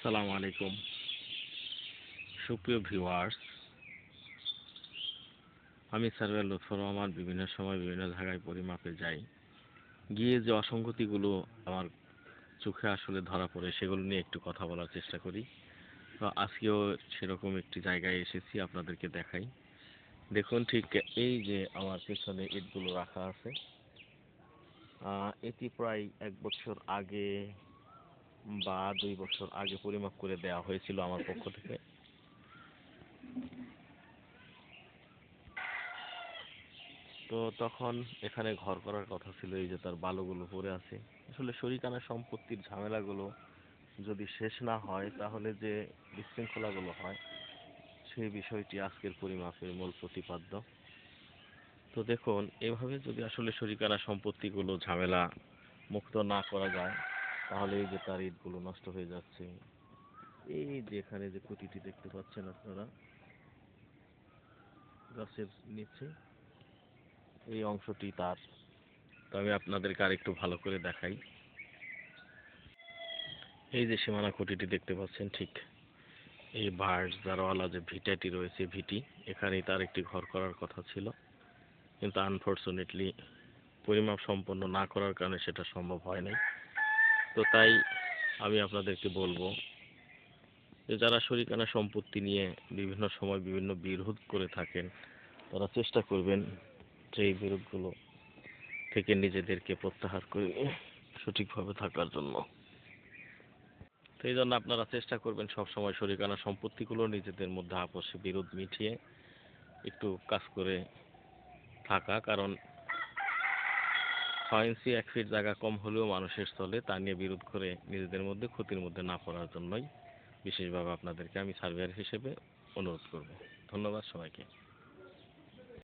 আসসালামু আলাইকুম। সুপ্রিয় ভিউয়ার্স আমি সার্ভে লুৎফর রহমান বিভিন্ন সময় বিভিন্ন জায়গায় পরিমাপে যাই। গিয়ে যে অসঙ্গতিগুলো আমার চোখে আসলে ধরা পড়ে, সেগুলো নিয়ে একটু কথা বলার চেষ্টা করি। তো আজকেও সেরকম একটি জায়গায় এসেছি, আপনাদেরকে দেখাই। দেখুন ঠিক এই যে আমার পেছনে ইটগুলো রাখা আছে। এটি প্রায় এক বছর আগে বা দুই বছর আগে পরিমাপ করে দেওয়া হয়েছিল আমার পক্ষ থেকে। তো তখন এখানে ঘর করার কথা ছিল, এই যে তার বালুগুলো পড়ে আছে। আসলে শরিকানা সম্পত্তির ঝামেলাগুলো যদি শেষ না হয়, তাহলে যে বিশৃঙ্খলাগুলো হয় সেই বিষয়টি আজকের পরিমাপের মূল প্রতিপাদ্য। তো দেখুন, এভাবে যদি আসলে শরিকানা সম্পত্তিগুলো ঝামেলা মুক্ত না করা যায় তাহলে এই যে তার ইটগুলো নষ্ট হয়ে যাচ্ছে, এই যে এখানে যে খুঁটিটি দেখতে পাচ্ছেন আপনারা, গাছের নিচে, এই অংশটি তার। তো আমি আপনাদেরকে আর একটু ভালো করে দেখাই। এই যে সীমানা খুঁটিটি দেখতে পাচ্ছেন, ঠিক এই বার্ড জারওয়ালা যে ভিটাটি রয়েছে, ভিটি, এখানেই তার একটি ঘর করার কথা ছিল। কিন্তু আনফর্চুনেটলি পরিমাপ সম্পন্ন না করার কারণে সেটা সম্ভব হয় নাই। তো তাই আমি আপনাদেরকে বলব যে যারা শরিকানা সম্পত্তি নিয়ে বিভিন্ন সময় বিভিন্ন বিরোধ করে থাকেন, তারা চেষ্টা করবেন যে এই বিরোধগুলো থেকে নিজেদেরকে প্রত্যাহার করে সঠিকভাবে থাকার জন্য। তো এই জন্য আপনারা চেষ্টা করবেন সব সময় শরিকানা সম্পত্তিগুলো নিজেদের মধ্যে আপসে বিরোধ মিটিয়ে একটু কাজ করে থাকা, কারণ ছয় ইঞ্চি এক ফিট জায়গা কম হলেও মানুষের স্থলে, তা নিয়ে বিরোধ করে নিজেদের মধ্যে ক্ষতির মধ্যে না পড়ার জন্যই বিশেষভাবে আপনাদেরকে আমি সার্ভেয়ার হিসেবে অনুরোধ করব। ধন্যবাদ সবাইকে।